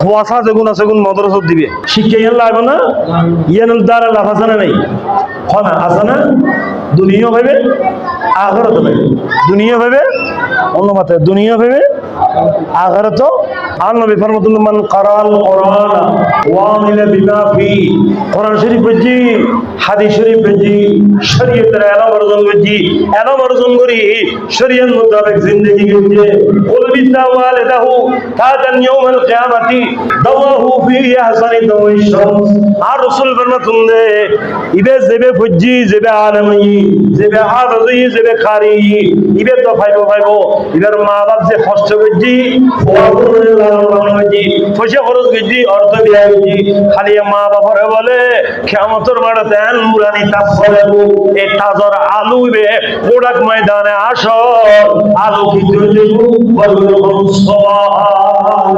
কুয়াশা যেগুন আছে গুণ মদরসত দিবে। শিক্ষা ইয়ান লাগবে না, ইয়ান দ্বারা লাভ নাই? হনা আছে না? ভাবে আখরত ভাবে দুনিয়া ভেবে অন্য দুনিয়া ভেবে আখরত আর নবী ফরমাতুল্লাহ, মান কারাল কোরআন ওয়া আমিলা বিমা ফি কোরআন শরীফ বুঝি হাদিস শরীফ বুঝি শরীয়তের এলা বর্জন বুঝি এলা বর্জন করি শরীয়ত মোতাবেক জিন্দেগি গেছে কুল বিদ্যা ওয়ালিদাহু তাদান ইয়াউমাল কিয়ামাতি, দাওয়াহু ফি আহসানি দাওয়াই শামস। আর রাসূল ফরমাতুল্লাহ, ইবে জেবে ফুজি জেবে আলমই জেবে হাফজি, জেবে খারি, ইবে তো ফাইবো ফাইবো। ইবের মা বাপ যে কষ্ট বুঝি লালন বুঝি পয়সা খরচ বুঝি অর্থ বিয়া বুঝি খালি মা বাপরে বলে কিয়ামতের মাঠে দেন মুরানি তাফসরে এই তাজর আলু বে কোড়াক ময়দানে আসো। আলু কি দেব বলব সুবহান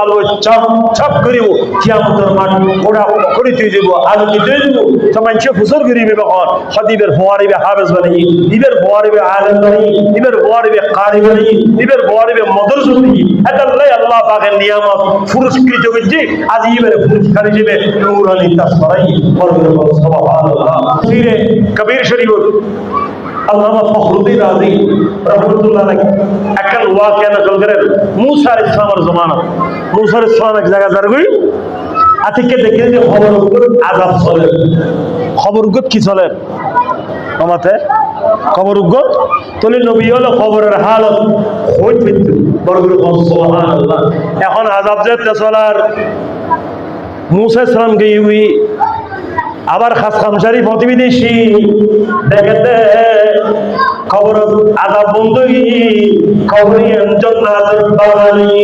আলো চপ চপ করিব। কিয়ামতের মাঠ ওরা করে তুই দেব। আলো কি দেব? তো মানুষে ফুসর করিবে বখন খদিবের ফোয়ারিবে হাফেজ বানি। ইবের ফোয়ারিবে আলেম বানি। ইবের ফোয়ারিবে কারি বানি। ইবের ফোয়ারিবে মদরস বানি। এতাল্লাই আল্লাহ পাকের নিয়ামত পুরস্কৃত করছে আজ ইবের পুরস্কার হিসেবে নূরানি তাসরাই কবির শরীফ আল্লামা ফখরুদ্দিন রাজি রহমতুল্লাহ আলাইহি। একটা ওয়াকিয়া নকল করেন মুসা আলাইহিস সালামের জমানা মুসা আলাইহিস সালাম এক দেখে যে খবর আযাব চলে। খবর কি চলে? আমাতে খবর উগত তলি নবী হলো খবরের হালত। হই ফিরতে বড় এখন আযাব যে চলার মুসা সালাম উই আবার খাস খামসারি প্রতিবিদেশি। দেখেতে খবর আদা বন্ধুই খবর জন্নাথ বাঙালি।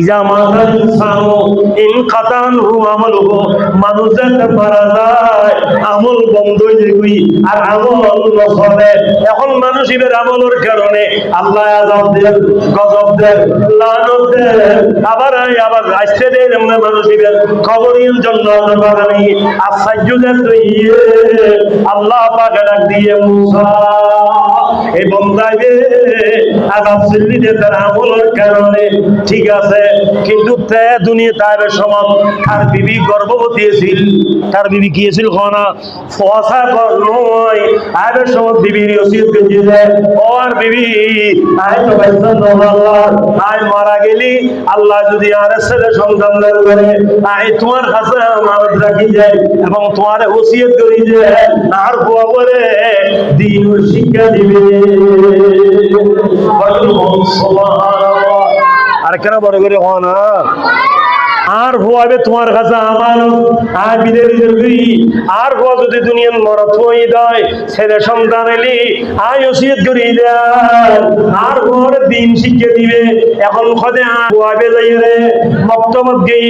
ইজা মাতাল ইনসানু ইন কাতানহু আমালুহু মানুষ যাতে মারা যায়, আমল বন্ধ হয়ে আর আমল নচলে এখন মানুষ এবার আমলের কারণে আল্লাহ আজাব দেন, গজব দেন, লানত দেন, আবার আবার আসতে দেন এমনি মানুষ এবার খবরিন জন্য বাগানি আশ্চর্য ইয়ে আল্লাহ ডাক দিয়ে মুসা। এই তার ঠিক আছে, কিন্তু তে দুনিয়া তার সমান। গর্ভবতী তার বিবি আর বিবি আয় আল্লাহ। মারা গেলি, আল্লাহ যদি আর ছেলে সন্তান দান করে তোমার কাছে আমানত রাখি যায় এবং তোমার ওসিয়ত করি যে, আর বলে দিন শিক্ষা দিবে। আর কেন বড় করে হওয়া না? আর হওয়াবে তোমার কাছে আমার আর বিদের আর হওয়া যদি দুনিয়ার মরত হয়ে দেয় ছেলে সন্তান এলি, আয় ওসিয়ত করি দেয় আর হওয়ার দিন শিখে দিবে। এখন খদে হওয়াবে যাই রে। মক্তবত গেই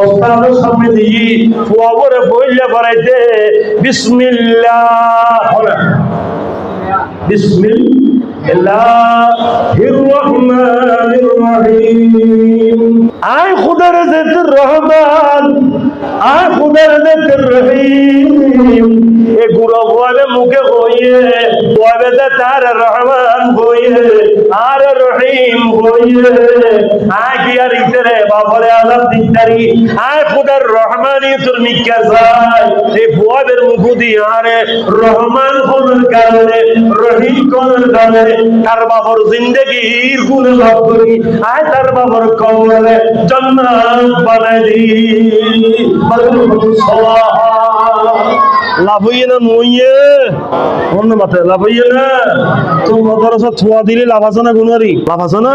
ওস্তাদের সামনে দিই হওয়াবরে বইলে পড়াইতে বিসমিল্লাহ। বিসমিল্লাহির রহমানির রহিম। আয় খুদার জিকির রহমান, আয় খুদার জিকির রহিম। এ গুরু বলে মুখে হইয়ে যে তার রহমান হইয়ে আর রহিম হইয়ে আয় কি আর ইতরে বাপরে আজাদ দিতারি আয় খুদার রহমানি তোর নিকা যায়। এই বুয়াদের মুখ আরে রহমান কোনের কারণে, রহিম কোনের কারণে, তার বাবার আয় তার বাবার কবরে জান্নাত বানাই দি লাভ হইয়ে না মইয়ে। অন্য মাথায় লাভ হইয়ে না তো মদরসা ছোঁয়া দিলে লাভ আছে না গুনারি? লাভ আছে না?